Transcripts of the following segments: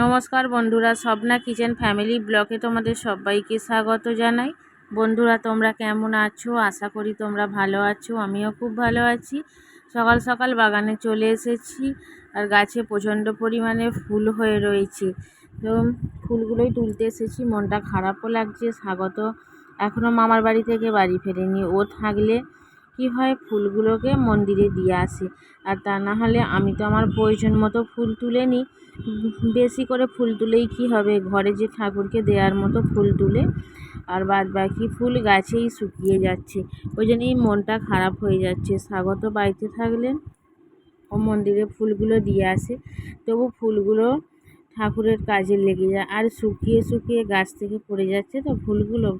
নমস্কার বন্ধুরা, Swapna kitchen family ব্লকে তোমাদের সবাইকে স্বাগত জানাই। বন্ধুরা, তোমরা কেমন আছো? আশা করি তোমরা ভালো আছো, আমিও খুব ভালো আছি। সকাল সকাল বাগানে চলে এসেছি আর গাছে প্রচণ্ড পরিমাণে ফুল হয়ে রয়েছে। তো ফুলগুলোই তুলতে এসেছি, মনটা খারাপও লাগছে, স্বাগত। এখনও মামার বাড়ি থেকে বাড়ি ফেরেনি, ও থাকলে কি হয়? ফুলগুলোকে মন্দিরে দিয়ে আসে। আর তা না হলে আমি তো আমার প্রয়োজন মতো ফুল তুলে নিই বেশি করে ফুল তুলেই কি হবে? ঘরে যে ঠাকুরকে দেওয়ার মতো ফুল তুলে আর বাদ বাকি ফুল গাছেই শুকিয়ে যাচ্ছে। ওই জন্যই মনটা খারাপ হয়ে যাচ্ছে। স্বাগত বাড়িতে থাকলে ও মন্দিরে ফুলগুলো দিয়ে আসে। তবু ফুলগুলো ঠাকুরের কাজে লেগে যায়। আর শুকিয়ে শুকিয়ে গাছ থেকে পড়ে যাচ্ছে তো ফুলগুলো।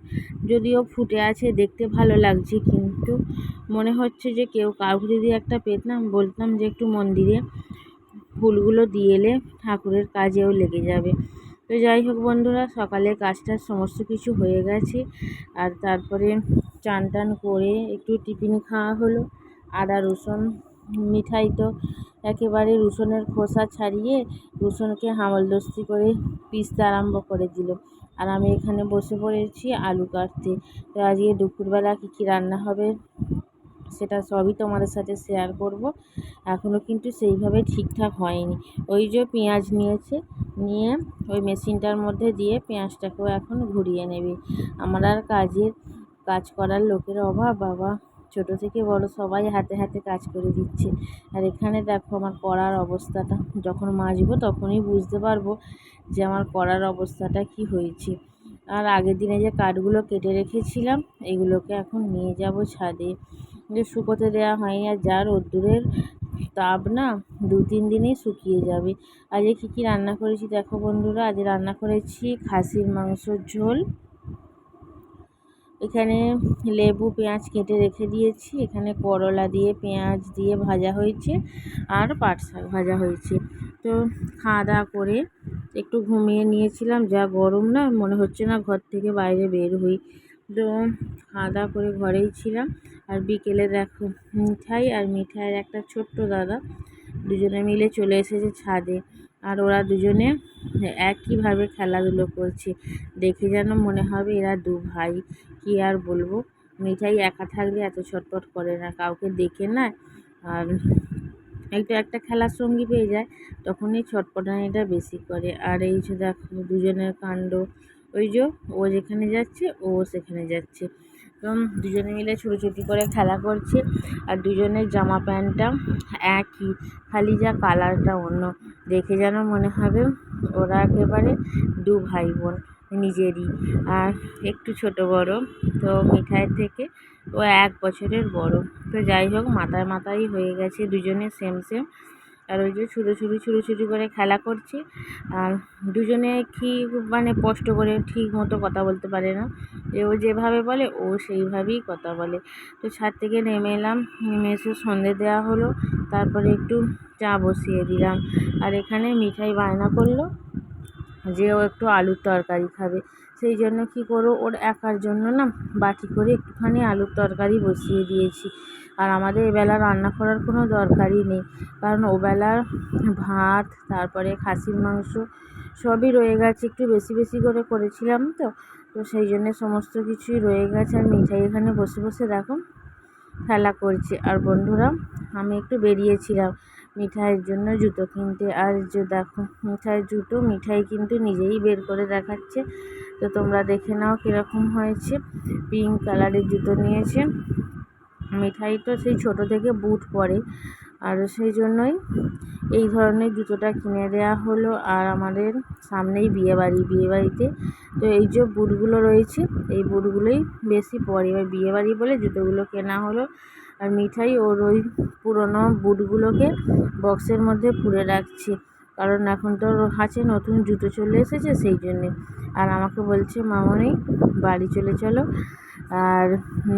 যদিও ফুটে আছে, দেখতে ভালো লাগছে কিন্তু মনে হচ্ছে যে কেউ কাউকে যদি একটা পেতাম বলতাম যে একটু মন্দিরে ফুলগুলো দিয়ে এলে ঠাকুরের কাজেও লেগে যাবে। তো যাই হোক বন্ধুরা, সকালে কাজটার সমস্ত কিছু হয়ে গেছে। আর তারপরে চান টান করে একটু টিফিন খাওয়া হলো। আদা, রসুন, মিঠাই তো একেবারে রসুনের খোসা ছাড়িয়ে রসুনকে হামলদস্তি করে পিসতে আরম্ভ করে দিল। আর আমি এখানে বসে পড়েছি আলু কাটতে। তো আজকে দুপুরবেলা কী কী রান্না হবে সেটা সবই তোমাদের সাথে শেয়ার করব। এখনও কিন্তু সেইভাবে ঠিকঠাক হয়নি। ওই যে পেঁয়াজ নিয়েছে, নিয়ে ওই মেশিনটার মধ্যে দিয়ে পেঁয়াজটাকেও এখন ঘুরিয়ে নেবে। আমার আর কাজের, কাজ করার লোকের অভাব, বাবা। ছোটো থেকে বড় সবাই হাতে হাতে কাজ করে দিচ্ছে। আর এখানে দেখো আমার করার অবস্থাটা। যখন মাজবো তখনই বুঝতে পারব যে আমার করার অবস্থাটা কি হয়েছে। আর আগের দিনে যে কাঠগুলো কেটে রেখেছিলাম, এগুলোকে এখন নিয়ে যাব ছাদে। যে শুকোতে দেওয়া হয়নি আর যা রোদ্দুরের তাপ না, দু তিন দিনেই শুকিয়ে যাবে। আজকে কী কী রান্না করেছি দেখো বন্ধুরা। আজ রান্না করেছি খাসির মাংসর ঝোল। এখানে লেবু, পেঁয়াজ কেটে রেখে দিয়েছি। এখানে করলা দিয়ে, পেঁয়াজ দিয়ে ভাজা হয়েছে আর পাট শাক ভাজা হয়েছে। তো খাওয়া দাওয়া করে একটু ঘুমিয়ে নিয়েছিলাম। যা গরম না, মনে হচ্ছে না ঘর থেকে বাইরে বের হই। তো খাওয়া দাওয়া করে ঘরেই ছিলাম। আর বিকেলে দেখো মিঠাই আর মিঠাইয়ের একটা ছোট্ট দাদা, দুজনে মিলে চলে এসেছে ছাদে। আর ওরা দুজনে একইভাবে খেলাধুলো করছে। দেখে যেন মনে হবে এরা দু ভাই, কী আর বলব? মিঠাই একা থাকলে এত ছটপট করে না, কাউকে দেখে না। আর একটু একটা খেলার সঙ্গী পেয়ে যায়, তখনই ছটপটানিটা বেশি করে। আর এই যে দেখো, দুজনের কাণ্ড। ওই যে ও যেখানে যাচ্ছে, ও সেখানে যাচ্ছে। এবং দুজনে মিলে ছুটোছুটি করে খেলা করছে আর দুজনের জামা প্যান্টটা একই, খালি যা কালারটা অন্য। দেখে যেন মনে হবে ওরা একেবারে দু ভাই বোন নিজেরই। আর একটু ছোট বড়, তো মিঠাইয়ের থেকে ও এক বছরের বড়। তো যাই হোক মাথায় মাথায় হয়ে গেছে দুজনে সেম সেম আর ওই যে ছুটোছুটি ছুটোছুটি করে খেলা করছে। আর দুজনে কি মানে কষ্ট করে ঠিক মতো কথা বলতে পারে না। যে ও যেভাবে বলে, ও সেইভাবেই কথা বলে। তো ছাদ থেকে নেমে এলাম, নেমে এসে সন্ধে দেওয়া হলো। তারপরে একটু চা বসিয়ে দিলাম। আর এখানে মিঠাই বায়না করল। যে ও একটু আলুর তরকারি খাবে। সেই জন্য কী করব? ওর একার জন্য না বাটি করে একটুখানি আলুর তরকারি বসিয়ে দিয়েছি। আর আমাদের এবেলা রান্না করার কোনো দরকারই নেই। কারণ ওবেলার ভাত, তারপরে খাসির মাংস সবই রয়ে গেছে। একটু বেশি বেশি করে করেছিলাম তো। তো সেই জন্যে সমস্ত কিছুই রয়ে গেছে। আর মিঠাই এখানে বসে বসে দেখো, খেলা করছে। আর বন্ধুরা, আমি একটু বেরিয়েছিলাম। মিঠাইয়ের জন্য জুতো কিনতে। আর যে দেখো, মিঠাইয়ের জুতো, মিঠাই কিন্তু নিজেই বের করে দেখাচ্ছে। তো তোমরা দেখে নাও কীরকম হয়েছে। পিঙ্ক কালারের জুতো নিয়েছে। মিঠাই তো সেই ছোটো থেকে বুট পরে। আর সেই জন্যই এই ধরনের জুতোটা কিনে দেওয়া হলো। আর আমাদের সামনেই বিয়েবাড়ি, বিয়েবাড়িতে। তো এই যে বুটগুলো রয়েছে, এই বুটগুলোই বেশি পরে। এবার বিয়েবাড়ি বলে জুতোগুলো কেনা হলো। আর মিঠাই ওর ওই পুরোনো বুটগুলোকে বক্সের মধ্যে পুরে রাখছি। কারণ এখন তো আছে নতুন জুতো চলে এসেছে সেই জন্যে। আর আমাকে বলছে, মামনি, বাড়ি চলে চলো। আর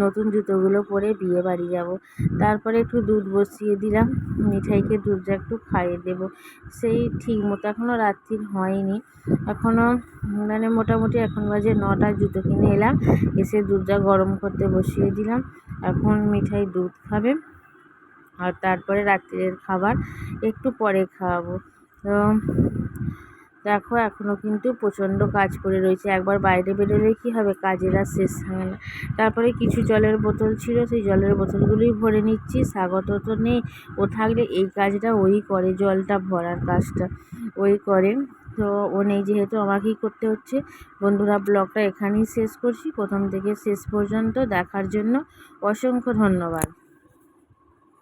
নতুন জুতোগুলো পরে বিয়ে বাড়ি যাব। তারপরে একটু দুধ বসিয়ে দিলাম। মিঠাইকে দুধটা একটু খাইয়ে দেব। সেই ঠিক মতো এখনও রাত্রির হয়নি। এখনও মানে মোটামুটি এখন বাজে নটা, জুতো কিনে এলাম। এসে দুধটা গরম করতে বসিয়ে দিলাম। এখন মিঠাই দুধ খাবে আর তারপরে রাত্রের খাবার একটু পরে খাওয়াবো। তো দেখো এখনও কিন্তু প্রচণ্ড কাজ করে রয়েছে। একবার বাইরে বেরোলে কী হবে? কাজের আর শেষ থাকে না। তারপরে কিছু জলের বোতল ছিল, সেই জলের বোতলগুলোই ভরে নিচ্ছি। স্বাগত তো নেই। ও থাকলে এই কাজটা ওই করে, জলটা ভরার কাজটা ওই করে তো ও নেই যেহেতু আমাকেই করতে হচ্ছে। বন্ধুরা, ব্লগটা এখানেই শেষ করছি। প্রথম থেকে শেষ পর্যন্ত দেখার জন্য অসংখ্য ধন্যবাদ।